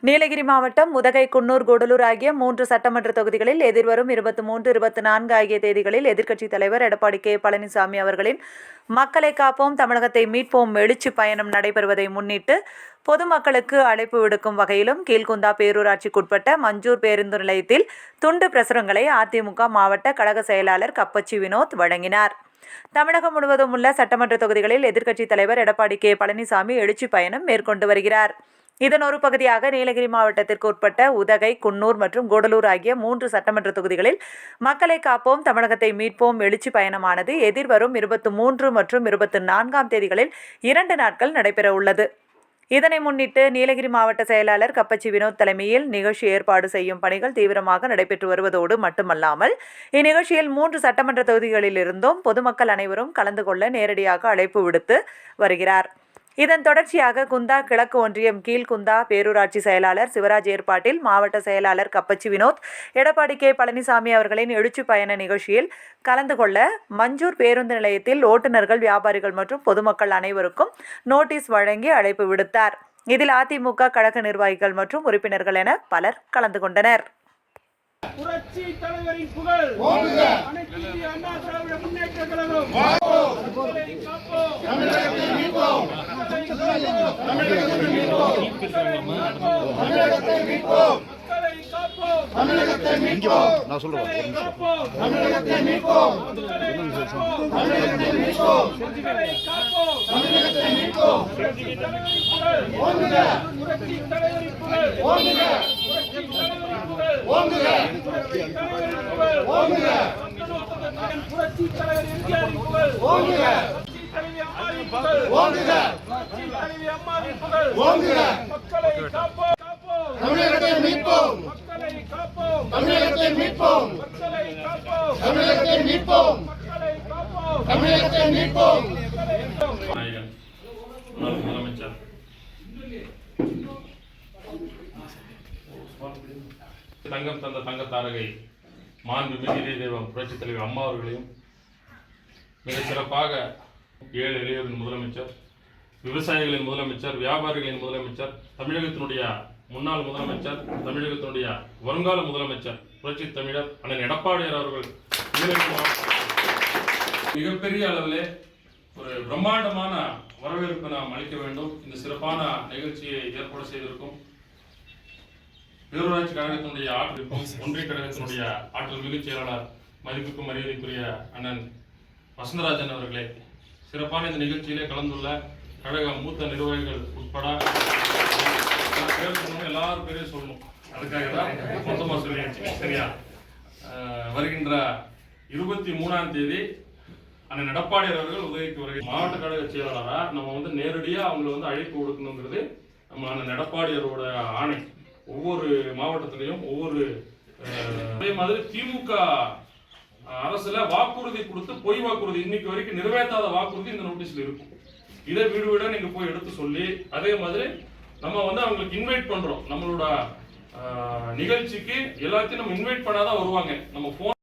நீலகிரி மாவட்டம் உதகை குன்னூர் கூடலூர் ஆகிய மூன்று சட்டமன்ற தொகுதிகளில் எதிர்வரும் இருபத்தி மூன்று இருபத்தி நான்கு ஆகிய தேதிகளில் எதிர்க்கட்சித் தலைவர் எடப்பாடி கே. பழனிசாமி அவர்களின் மக்களை காப்போம் தமிழகத்தை மீட்போம் எழுச்சி பயணம் நடைபெறுவதை முன்னிட்டு பொதுமக்களுக்கு அழைப்பு விடுக்கும் வகையிலும் கீழ்குந்தா பேரூராட்சிக்குட்பட்ட மஞ்சூர் பேருந்து நிலையத்தில் துண்டு பிரசுரங்களை அதிமுக மாவட்ட கழக செயலாளர் கப்பச்சி வினோத் வழங்கினார். தமிழகம் முழுவதும் உள்ள சட்டமன்ற தொகுதிகளில் எதிர்க்கட்சித் தலைவர் எடப்பாடி கே. பழனிசாமி எழுச்சி பயணம் மேற்கொண்டு வருகிறார். இதன் ஒரு பகுதியாக நீலகிரி மாவட்டத்திற்கு உட்பட்ட உதகை குன்னூர் மற்றும் கூடலூர் ஆகிய மூன்று சட்டமன்ற தொகுதிகளில் மக்களை காப்போம் தமிழகத்தை மீட்போம் எழுச்சி பயணமானது எதிர்வரும் இருபத்தி மூன்று மற்றும் இருபத்தி நான்காம் தேதிகளில் இரண்டு நாட்கள் நடைபெற உள்ளது. இதனை முன்னிட்டு நீலகிரி மாவட்ட செயலாளர் கப்பச்சி வினோத் தலைமையில் நிகழ்ச்சி ஏற்பாடு செய்யும் பணிகள் தீவிரமாக நடைபெற்று வருவதோடு மட்டுமல்லாமல் இந்நிகழ்ச்சியில் மூன்று சட்டமன்ற தொகுதிகளிலிருந்தும் பொதுமக்கள் அனைவரும் கலந்து கொள்ள நேரடியாக அழைப்பு விடுத்து வருகிறார். இதன் தொடர்ச்சியாக குந்தா கிழக்கு ஒன்றியம் கீழ்குந்தா பேரூராட்சி செயலாளர் சிவராஜ் ஏற்பாட்டில் மாவட்ட செயலாளர் கப்பச்சி வினோத் எடப்பாடி கே. பழனிசாமி அவர்களின் எழுச்சி பயண நிகழ்ச்சியில் கலந்து கொள்ள மஞ்சூர் பேருந்து நிலையத்தில் ஓட்டுநர்கள் வியாபாரிகள் மற்றும் பொதுமக்கள் அனைவருக்கும் நோட்டீஸ் வழங்கி அழைப்பு விடுத்தார். இதில் அதிமுக கழக நிர்வாகிகள் மற்றும் உறுப்பினர்கள் என பலர் கலந்து கொண்டனர். புரட்சி தலைவரின் புகழ். அனைத்து இந்திய அண்ணா திராவிட முன்னேற்ற கழகம் மக்களை காப்போம் தமிழகத்தை மீட்போம் தமிழகத்தை மீட்போம் மக்களை காப்போம் தமிழகத்தை மீட்போம் நான் சொல்றேன் ஒரு நிமிஷம். காப்போம் தமிழகத்தை மீட்போம் தமிழகத்தை மீட்போம் மக்களை காப்போம் தமிழகத்தை மீட்போம் புரட்சி தலைவரின் புகழ் ஓங்குக புரட்சி தலைவரின் புகழ் ஓங்குக ஓங்குக மக்களை காப்போம் தமிழகத்தை மீட்போம் மக்களை காப்போம் தமிழகத்தை மீட்போம் மக்களை காப்போம் தமிழகத்தை மீட்போம் மக்களை காப்போம் தமிழகத்தை மீட்போம் முதலமைச்சர் தங்கம் தந்த தங்க தாரகை மாண்பு மிகிலே தெய்வம் புரட்சித் தலைவர் அம்மா அவர்களையும் மிக சிறப்பாக ஏழு இளையோரின் முதலமைச்சர் விவசாயிகளின் முதலமைச்சர் வியாபாரிகளின் முதலமைச்சர் தமிழகத்தினுடைய முன்னாள் முதலமைச்சர் தமிழகத்தினுடைய வருங்கால முதலமைச்சர் புரட்சி தமிழர் அண்ணன் எடப்பாடியார் அவர்கள் மிகப்பெரிய அளவிலே ஒரு பிரம்மாண்டமான வரவேற்பு நாம் அளிக்க வேண்டும். இந்த சிறப்பான நிகழ்ச்சியை ஏற்பாடு செய்திருக்கும் பேரூராட்சி கழகத்தினுடைய ஆற்றலுக்கும் ஒன்றிய கழகத்தினுடைய ஆற்றல் மிகச் செயலாளர் மதிப்புக்கும் மரியாதைக்குரிய அண்ணன் வசந்தராஜன் அவர்களே சிறப்பான இந்த நிகழ்ச்சியிலே கலந்துள்ள கழக மூத்த நிர்வாகிகள் உட்பட நான் பேர் சொல்லணும் எல்லாரும் பேரையும் சொல்லணும். அதுக்காக தான் மொத்தமாக சொல்லியாச்சு. சரியா? வருகின்ற இருபத்தி மூணாம் தேதி அந்த நடப்பாடியர் அவர்கள் உதவிக்கு வருகை மாவட்ட கழக செயலாளராக நம்ம வந்து நேரடியாக அவங்களை வந்து அழைப்பு கொடுக்கணுங்கிறது நம்ம அந்த நடப்பாடியரோட ஆணை. ஒவ்வொரு மாவட்டத்திலையும் ஒவ்வொரு அதே மாதிரி திமுக அரசுல வாக்குறுதி கொடுத்து பொய் வாக்குறுதி. இன்னைக்கு வரைக்கும் நிறைவேற்றாத வாக்குறுதி இந்த நோட்டீஸ்ல இருக்கும். இதை வீடு வீடா நீங்க போய் எடுத்து சொல்லி அதே மாதிரி நம்ம வந்து அவங்களுக்கு இன்வைட் பண்றோம். நம்மளோட நிகழ்ச்சிக்கு எல்லாத்தையும் நம்ம இன்வைட் பண்ணாதான் வருவாங்க. நம்ம போன்